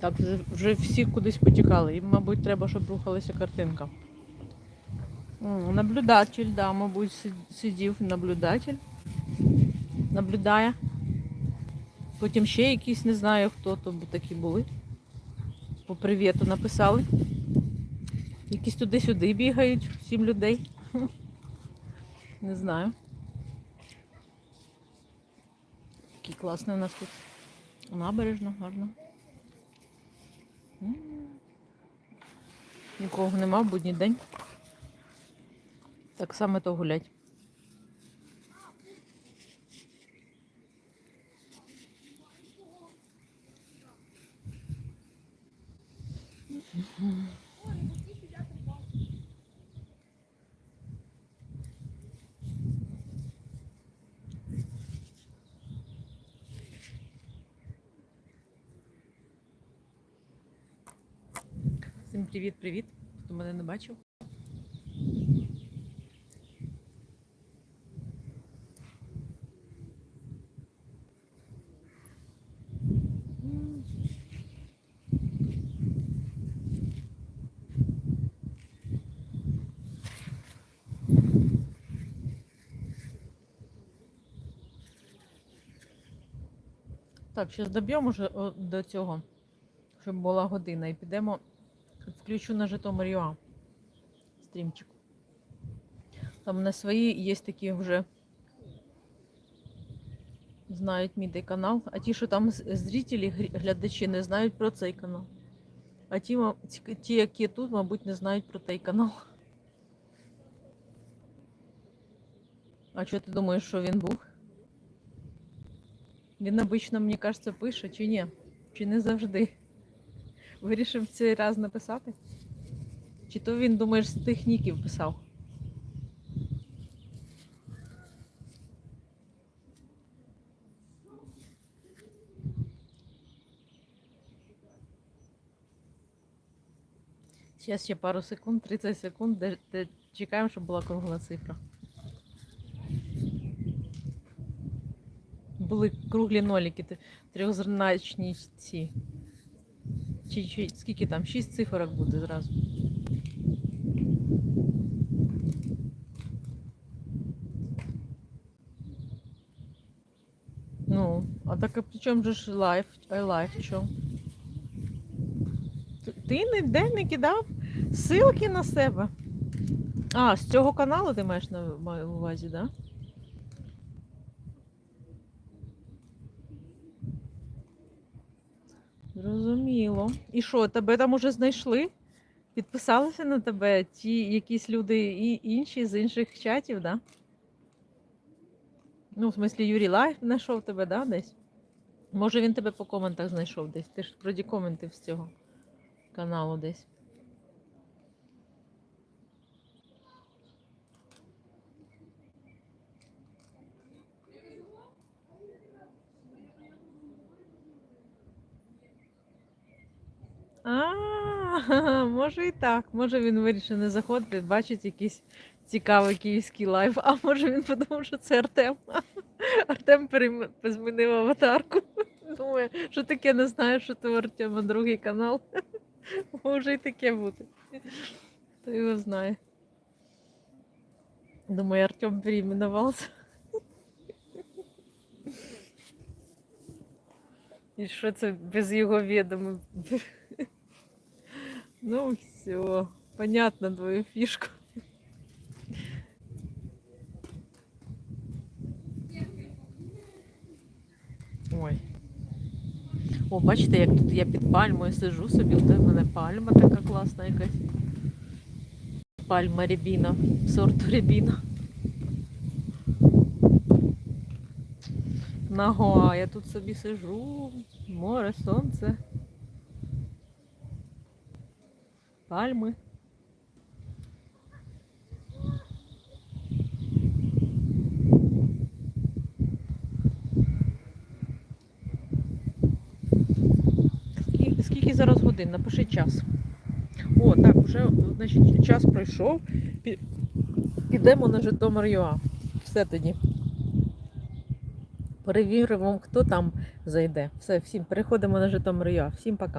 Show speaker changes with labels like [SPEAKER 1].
[SPEAKER 1] Так, вже- всі кудись потікали. Їм, мабуть, треба, щоб рухалася картинка. Наблюдатель, да, мабуть, сидів наблюдатель. Наблюдає. Потім ще якісь, не знаю хто то такі були. По привіту написали. Якісь туди-сюди бігають, сім людей. Не знаю. Який класний у нас тут. Набережно, гарно. Нікого нема будній день. Так само то гулять. Всім привіт-привіт, хто мене не бачив. Так, зараз доб'ємо вже до цього, щоб була година, і підемо включу на Житомир ЮА стрімчик. Там на свої є такі вже знають мій той канал, а ті, що там зрителі, глядачі, не знають про цей канал. А ті, ті, які тут, мабуть, не знають про той канал. А що ти думаєш, що він був? Він обично, мені кажеться, пише, чи ні? Чи не завжди? Вирішив цей раз написати? Чи то він, думаєш, з тих ніків писав? Зараз ще пару секунд, 30 секунд, де, де чекаємо, щоб була кругла цифра. Були круглі ноліки, трьохзначні ці. Чи, чи скільки там? Шість цифрок буде зразу. Ну, а так а при чому же ж лайф, лайф що? Ти ніде не кидав ссылки на себе? А, з цього каналу ти маєш на увазі, так? Да? Зрозуміло. І що, тебе там уже знайшли? Підписалися на тебе ті якісь люди і інші з інших чатів, да? Ну, в смислі, Юрій Лайф знайшов тебе, да, десь? Може він тебе по коментах знайшов десь. Ти ж вроді коменти з цього каналу десь. А, може і так. Може він вирішив не заходити, бачить якийсь цікавий київський лайв, а може він подумав, що це Артем. Артем змінив аватарку. Думає, що таке не знаю, що то у Артема другий канал. Може і таке бути. Хто його знає. Думаю, Артем переименовался. І що це без його відома? Ну все, понятно твою фишку. Ой. О, бачите, як тут я під пальмою сижу собі, в мене пальма така класна якась. Пальма рябіна, сорту рябіна. Наго, я тут собі сижу, море, сонце. Пальми. Скільки, зараз годин? Напиши час. О, так, вже значить, час пройшов. Підемо на Житомир ЮА. Все тоді. Перевіримо, хто там зайде. Все, всім переходимо на Житомир ЮА. Всім пока.